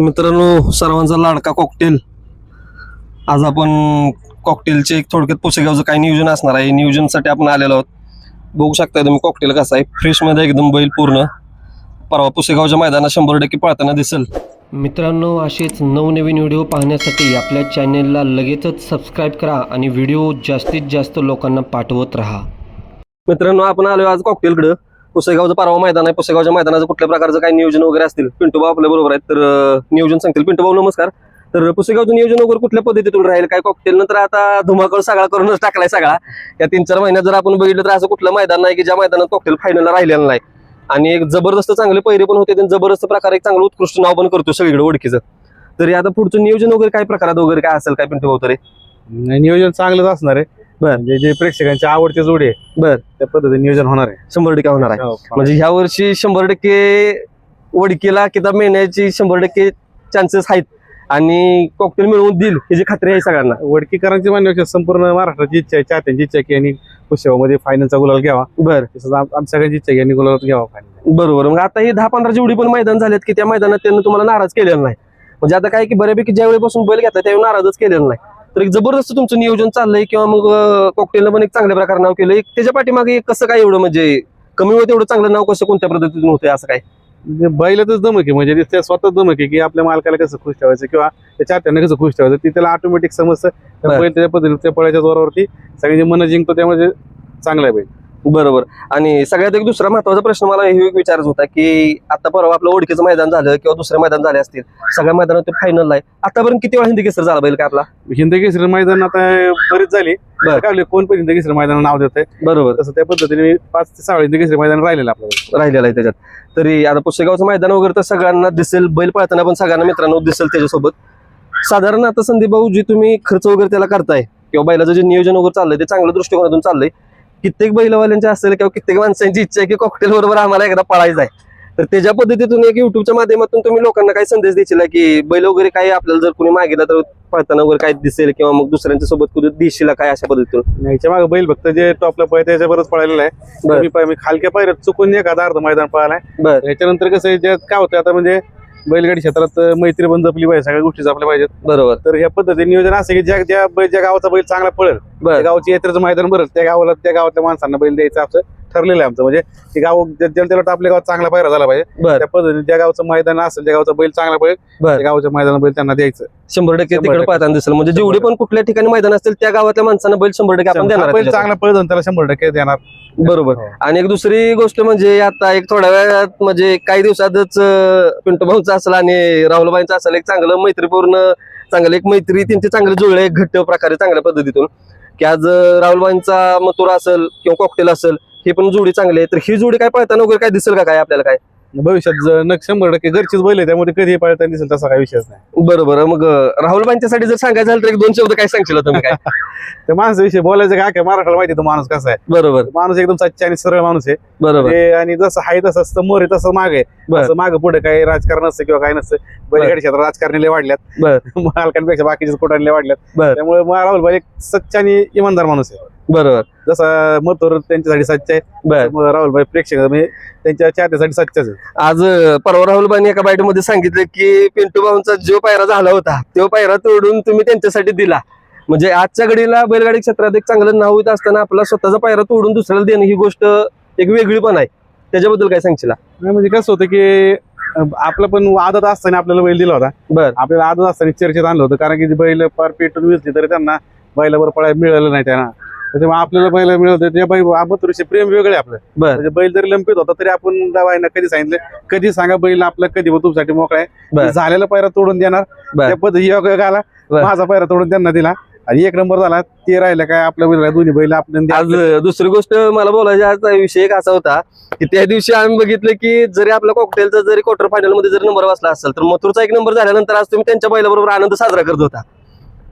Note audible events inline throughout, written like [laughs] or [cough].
मित्रांनो सर्वांचा लाडका कॉकटेल आज आपण कॉकटेलचे एक थोडक्यात पुसेगावचं काय नियोजन असणार आहे. नियोजनसाठी आपण आलेलो आहोत. बघू शकता तुम्ही कॉकटेल कसा आहे. फ्रेशमध्ये एकदम बैल पूर्ण. परवा पुसेगावच्या मैदानात शंभर टक्के पळताना दिसेल. मित्रांनो असेच नवनवीन व्हिडिओ पाहण्यासाठी आपल्या चॅनेलला लगेचच सबस्क्राईब करा आणि व्हिडिओ जास्तीत जास्त लोकांना पाठवत राहा. मित्रांनो आपण आलो आज कॉकटेलकडं पुसेगावचं परवा मैदान आहे. पुसेगावच्या मैदानाचं कुठल्या प्रकारचं काही नियोजन वगैरे असतील? पिंटू भाऊ आपल्या बरोबर आहेत. तर नियोजन सांगतील. पिंटू भाऊ नमस्कार. तर पुसेगावचं नियोजन वगैरे कुठल्या पद्धतीतून राहील? काय कॉकटेल नंतर आता धुमाकळ सगळा करूनच टाकलाय सगळा. या तीन चार महिन्यात जर आपण बघितलं तर असं कुठलं मैदान नाही की ज्या मैदानात कॉकटेल फायनलला राहिलेलं नाही. आणि एक जबरदस्त चांगले पहिरे पण होते. जबरदस्त प्रकारे एक चांगलं उत्कृष्ट नाव पण करतो सगळीकडे ओळखीचं. तरी आता पुढचं नियोजन वगैरे काय प्रकारात वगैरे काय असेल काय पिंटू भाऊ तरी नियोजन चांगलंच असणार आहे. बर. म्हणजे जे प्रेक्षकांची आवडते जोडी आहे बर. त्या पद्धतीने नियोजन होणार आहे. शंभर टक्के होणार आहे. हो, म्हणजे ह्या वर्षी शंभर टक्के वडकीला किताब मिळण्याची शंभर टक्के चान्सेस आहेत. आणि कॉकटेल मिळवून देईल ह्याची खात्री आहे सगळ्यांना. वडकीकरांची म्हणण्यापेक्षा संपूर्ण महाराष्ट्राची इच्छा आहे चाहत्यांची इच्छा आहे की यांनी पुष्यवामध्ये फायनलचा गुलाल घ्यावा. बर. तसंच आम- आमच्या सगळ्यांची इच्छा आहे की यांनी गुलाल घ्यावा फायनल बरोबर. मग आता ही दहा पंधरा जेवढी पण मैदान झालेत की त्या मैदानात त्यांनी तुम्हाला नाराज केलेलं नाही. म्हणजे आता काय की बऱ्यापैकी ज्या वेळेपासून बैल घेतला त्यावेळी नाराजच केलेलं नाही. तर एक जबरदस्त तुमचं नियोजन चाललंय किंवा मग कॉकटेलनं पण एक चांगल्या प्रकारे नाव केलं एक त्याच्या पाठीमागे कसं काय एवढं म्हणजे कमी होतं एवढं चांगलं नाव कसं कोणत्या पद्धतीतून होतंय असं काय? म्हणजे बैलातच दमक आहे म्हणजे ते स्वतः दमक आहे की आपल्या मालकाला कसं खुश ठेवायचं किंवा त्या चाहत्यांना कसं खुश ठेवायचं ती त्याला ऑटोमॅटिक समजतं. त्या. बैल त्याच्या पद्धतीने त्या पळाच्या जोरावरती सगळ्यांची मन जिंकतो त्यामुळे ते चांगलं आहे बैल. बरोबर. आणि सगळ्यात एक दुसरा महत्त्वाचा प्रश्न मला हे एक विचारायचा होता की आता परवा आपलं ओळखीचं मैदान झालं किंवा दुसरे मैदान झाले असतील सगळ्या मैदानात फायनल आहे. आतापर्यंत किती वेळा हिंदी केसर झाला बैल काय आपला? हिंद केसरी मैदान आता बरीच झाली. बर. काय कोण पण हिंद केसरी मैदान नाव देत आहे बरोबर. तसं त्या पद्धतीने पाच ते सहा हिंद केसरी मैदान राहिलेलं आपल्याला राहिलेला आहे त्याच्यात. तरी आता पुस्तगावचं मैदान वगैरे तर सगळ्यांना दिसेल बैल पळताना पण सगळ्यांना मित्रांनो दिसेल त्याच्यासोबत. साधारण आता संदीप भाऊ जी तुम्ही खर्च वगैरे त्याला करताय किंवा बैलाचं जे नियोजन वगैरे चाललंय ते चांगल्या दृष्टिकोनातून चाललंय. कित्येक बैलवाल्यांची असेल किंवा कित्येक माणसांची इच्छा आहे की कॉकटेल बरोबर आम्हाला एकदा पळायचं आहे. तर त्याच्या पद्धतीतून एक युट्यूबच्या माध्यमातून तुम्ही लोकांना काय संदेश द्यायची की बैल वगैरे काय आपल्याला जर कोणी मागितलं तर पळताना वगैरे काय दिसेल किंवा मग दुसऱ्यांच्या सोबत कुठे दिशील काय अशा पद्धतीतून? याच्या मागे बैल फक्त जे टॉपला पळत त्याच्या बरोबर पळालेला आहे. मी खालक्या पायऱ्यात चुकून एखादा अर्ध मैदान पळालाय. बर. याच्यानंतर कसं काय होतं आता म्हणजे बैलगाडी क्षेत्रात मैत्री पण जपली पाहिजे सगळ्या गोष्टी जपल्या पाहिजेत. बरोबर. तर ह्या पद्धतीने नियोजन असं की ज्या ज्या बैल ज्या गावाचा बैल चांगला पळेल त्या गावची यात्रेचं मैदान भरेल त्या गावाला त्या गावातल्या माणसांना बैल द्यायचं असं. ठरलेलं आहे आमचं. म्हणजे ते गाव ज्या- ज्याला त्याला आपल्या गावात चांगला पायरा झाला पाहिजे. त्या पद्धतीने ज्या गावचं मैदान असेल त्या गावचा बैल चांगला बर. त्या गावच्या मैदानात बैल त्यांना द्यायचं. शंभर टक्के तिकडे. पाहताना दिसेल. म्हणजे जेवढे पण कुठल्या ठिकाणी मैदान असतील त्या गावातल्या माणसांना बैल शंभर टक्के आपण देणार बैल. चांगला पळत त्याला शंभर टक्के देणार. बरोबर. हो. आणि एक दुसरी गोष्ट म्हणजे आता एक थोड्या वेळात म्हणजे काही दिवसातच पिंटू भाऊचं असेल आणि राहुलबाईंचं असेल एक चांगलं मैत्रीपूर्ण चांगलं एक मैत्री त्यांची चांगले जुळले एक घट्ट प्रकारे चांगल्या पद्धतीतून. की आज राहुलबाईंचा मथुरा असेल किंवा कॉकटेल असेल हे पण जोडी चांगली आहे. तर ही जोडी काय पळताना वगैरे काय दिसेल का? काय आपल्याला काय? भविष्यात ज- नक्की शंभर टक्के घरचीच बैल आहे त्यामुळे कधी पळताना दिसेल तसा काही विषयच नाही. बरोबर मग अं, राहुलबाईंच्यासाठी जर सांगायचं झालं तर एक दोन शब्द काय सांगशील तुम्ही काय? [laughs] त्या माणसाविषयी बोलायचं काय काय महाराष्ट्राला माहिती आहे तो माणूस कसा आहे. बरोबर. माणूस एकदम सच्चा आणि सरळ माणूस आहे. बरोबर. ते आणि जसं आहे तसं असतं मोर आहे तसं माग आहे. बर. असं माग पुढे काही राजकारण नसतं किंवा काय नसतं बैलगाडी क्षेत्रात राजकारणी लय वाढल्यात. बर. [laughs] मालकांपेक्षा बाकीचे कुठाने वाढल्यात. बर. त्यामुळे राहुल भाई एक सच्चा आणि इमानदार माणूस आहे. बरोबर. जसा मथुर त्यांच्यासाठी सच्चा आहे बर. मग राहुल भाई प्रेक्षक म्हणजे त्यांच्या चाहत्यासाठी सच्चाच आहे. आज अं, परवा राहुलबाईंनी एका बाईटमध्ये सांगितलं की पिंटू भाऊंचा जो पायरा झाला होता तो पायरा तोडून तुम्ही त्यांच्यासाठी दिला. म्हणजे आजच्या घडीला बैलगाडी क्षेत्रात एक चांगलं नाव येत असताना आपला स्वतःचा पायरा तोडून दुसऱ्याला देणं ही गोष्ट एक वेगळी पण आहे. त्याच्याबद्दल काय सांगशील? नाही म्हणजे कसं होतं की अं, आपलं पण आदत असताना आपल्याला बैल दिला होता. बर. आपल्याला आदत असताना चर्चेत आणलं होतं कारण की ती बैल पार पेटून विजली तरी त्यांना बैलावर पळायला मिळालं नाही त्यांना. त्याच्यामुळे आपल्याला बैल मिळवते त्या बैल प्रेम वेगळे आपलं. बर. म्हणजे बैल जरी लंपित होता तरी आपण गावायला कधी सांगितलं? कधी सांगा बैल आपला कधी तुमच्यासाठी मोकळा आहे? झालेला पैरा तोडून देणार. बर. त्या पद्धती योग आला बर. माझा पैरा तोडून त्यांना दिला. आणि एक नंबर झाला ते राहिलं काय? आपल्या बैल दोन्ही बैल आपण आज अं, दुसरी गोष्ट मला बोलायची आजचा विषय एक असा होता की त्या दिवशी आम्ही बघितलं की जरी आपल्या कॉकटेलचा जरी क्वार्टर फायनलमध्ये जरी नंबर वाचला असेल तर मथुरचा एक नंबर झाल्यानंतर आज तुम्ही त्यांच्या बैलाबरोबर आनंद साजरा करत होता.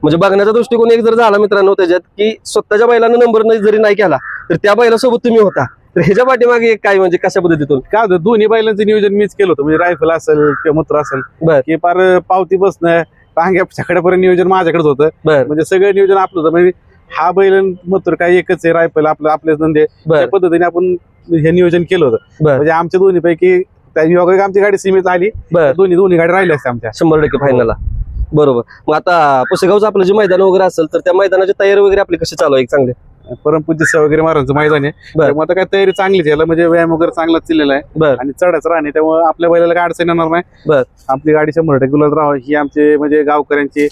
म्हणजे बघण्याचा दृष्टिकोन एक जर झाला मित्रांनो त्याच्यात की स्वतःच्या बैलानं नंबर नाही जरी नाही केला तर त्या बैलासोबत तुम्ही होता. तर ह्याच्या पाठीमागे एक काय म्हणजे कशा पद्धतीतून? काय होतं दोन्ही बैलांचं नियोजन मीच केलं होतं. म्हणजे रायफल असेल किंवा मथुर असेल. की पार पावती बसणं टांग्या छकड्यापर्यंत नियोजन माझ्याकडेच होतं. म्हणजे सगळं नियोजन आपलं होतं. म्हणजे हा बैल मथुर काय एकच आहे रायफल आपलं आपलेच धंदे. त्या पद्धतीने आपण हे नियोजन केलं होतं. म्हणजे आमच्या दोन्ही पैकी आमची गाडी सीमित आली. दोन्ही दोन्ही गाडी राहिल्या असत्या आमच्या. शंभर टक्के फायनलला बरोबर. मग आता पुसेगावचं आपलं जे मैदान वगैरे असेल तर त्या मैदानाची तयारी वगैरे आपली कशी चालू आहे? एक चांगले परमपूज्य सेवा वगैरे महाराजांचं मैदान आहे. बर. त्यामुळे आता काय तयारी चांगलीच आहे. याला म्हणजे व्यायाम वगैरे चांगलाच चाललेला आहे. बर. आणि चढायचं राहणे त्यामुळे आपल्या बैलाला काय अडचण येणार नाही. बर. आपली गाडी शंभर टक्के गुलाब राहावं. ही आमचे म्हणजे गावकऱ्यांची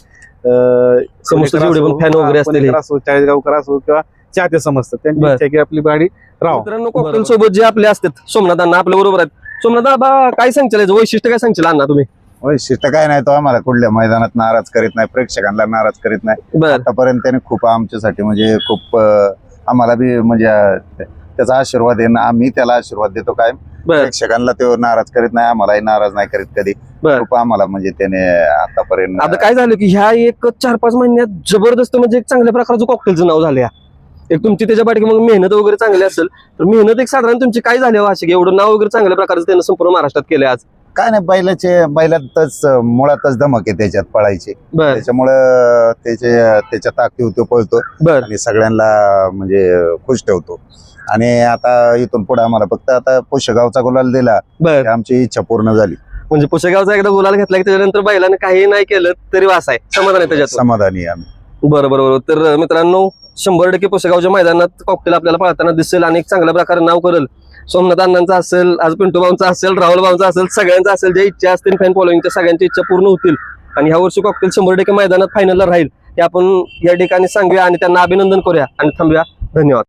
अं, समस्त पुणेकर जेवढे पण असो, फॅन वगैरे हा, असतील. पुणेकर असो चाळीस गावकर असो किंवा चाहते समजतात त्यांची बर. इच्छा आहे की आपली गाडी राहावं. मित्रांनो कॉकटेल सोबत जे आपले असतात सोमनाथ अण्णा आपल्या बरोबर आहेत. सोमनाथ आबा काय सांगशील? याचं वैशिष्ट्य काय सांगशील अण्णा तुम्ही? वैशिष्ट्य काय नाही तो आम्हाला कुठल्या मैदानात नाराज करीत नाही प्रेक्षकांना नाराज करीत नाही. बर. आतापर्यंत त्याने खूप आमच्यासाठी म्हणजे खूप अं, आम्हाला बी म्हणजे अं, त्याचा आशीर्वाद आहे ना आम्ही त्याला आशीर्वाद देतो काय बर. प्रेक्षकांना तो नाराज करीत नाही आम्हालाही नाराज नाही करीत कधी. बर. खूप आम्हाला म्हणजे त्याने आतापर्यंत आता काय झालं की ह्या एक चार पाच महिन्यात जबरदस्त म्हणजे एक चांगल्या प्रकारचं कॉकटेलचं नाव झालं या एक तुमची त्याच्या पाठी मग मेहनत वगैरे चांगली असेल तर मेहनत एक साधारण तुमची काय झाली हो अशी एवढं नाव वगैरे चांगल्या प्रकारचं त्यानं संपूर्ण महाराष्ट्रात केलं आज? काय नाही बैलाचे बैलातच मुळातच धमक आहे त्याच्यात पळायची. बर. त्याच्यामुळं त्याचे त्याच्या ताकदीवर तो पळतो. बर. आणि सगळ्यांना म्हणजे खुश ठेवतो. आणि आता इथून पुढे आम्हाला फक्त आता पुष्यगावचा गुलाल दिला. बर. की आमची इच्छा पूर्ण झाली. म्हणजे पुसेगावचा एकदा गुलाल घेतला की त्याच्यानंतर बैलाने काही नाही केलं तरी वास आहे. समाधान आहे त्याच्यात समाधानी आहे आम्ही. बरं बरं बरं. तर मित्रांनो शंभर टक्के पुसेगावच्या मैदानात कॉकटेल आपल्याला पाळताना दिसेल आणि एक चांगल्या प्रकारे नाव करेल. सोमनाथ अण्णांचा असेल आज पिंटू भाऊंचा असेल राहुल भाऊंचा असेल सगळ्यांचा असेल ज्या इच्छा असतील फॅन फॉलोईंगच्या सगळ्यांच्या इच्छा पूर्ण होतील. आणि ह्या वर्षी कॉकटेल शंभर टक्के मैदानात फायनलला राहील. हे आपण या ठिकाणी सांगूया आणि त्यांना अभिनंदन करूया. आणि थांबूया. धन्यवाद.